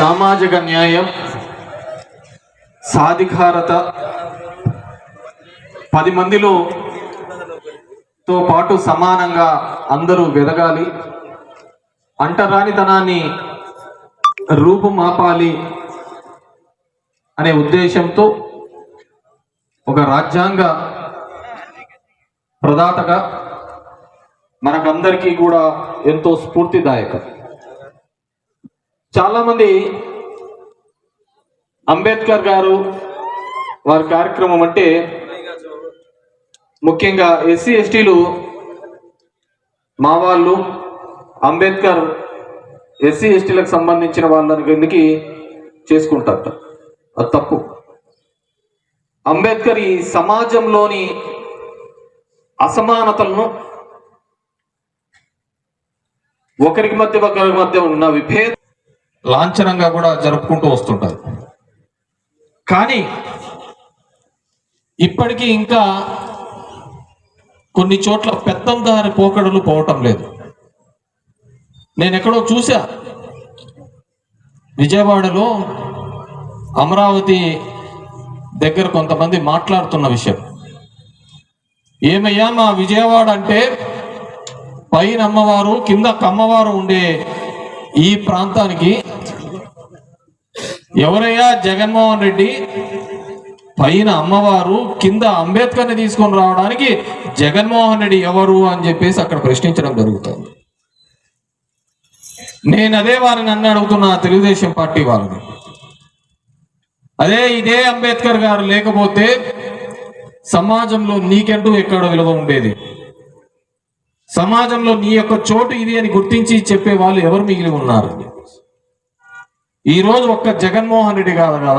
సామాజిక న్యాయం సాధికారత పది మందిలో తో పాటు సమానంగా అందరూ వెదగాలి. అంటరానితనాన్ని రూపుమాపాలి అనే ఉద్దేశంతో ఒక రాజ్యాంగ ప్రదాతగా మనకందరికీ కూడా ఎంతో స్ఫూర్తిదాయకం. చాలామంది అంబేద్కర్ గారు వారి కార్యక్రమం అంటే ముఖ్యంగా ఎస్సీ ఎస్టీలు మా వాళ్ళు అంబేద్కర్ ఎస్సీ ఎస్టీలకు సంబంధించిన వాళ్ళని కిందకి చేసుకుంటారు అది తప్పు. అంబేద్కర్ ఈ సమాజంలోని అసమానతలను ఒకరికి మధ్య ఒకరి మధ్య ఉన్న విభేద లాంఛనంగా కూడా జరుపుకుంటూ వస్తుంటారు. కానీ ఇప్పటికీ ఇంకా కొన్ని చోట్ల పెద్దందారి పోకడలు పోవటం లేదు. నేను ఎక్కడో చూసా విజయవాడలో అమరావతి దగ్గర కొంతమంది మాట్లాడుతున్న విషయం. ఏమయ్యా మా విజయవాడ అంటే పైన అమ్మవారు కింద కమ్మవారు ఉండే ఈ ప్రాంతానికి ఎవరయ్యా? జగన్మోహన్ రెడ్డి పైన అమ్మవారు కింద అంబేద్కర్ని తీసుకొని రావడానికి జగన్మోహన్ రెడ్డి ఎవరు అని చెప్పేసి అక్కడ ప్రశ్నించడం జరుగుతుంది. నేను అదే వారిని నన్ను అడుగుతున్నా తెలుగుదేశం పార్టీ వారిని అదే ఇదే అంబేద్కర్ గారు లేకపోతే సమాజంలో నీకెంటూ ఎక్కడ విలువ ఉండేది. సమాజంలో నీ యొక్క చోటు ఇది అని గుర్తించి చెప్పే వాళ్ళు ఎవరు మిగిలి ఉన్నారు? ఈ రోజు ఒక్క జగన్మోహన్ రెడ్డి కాదు కదా?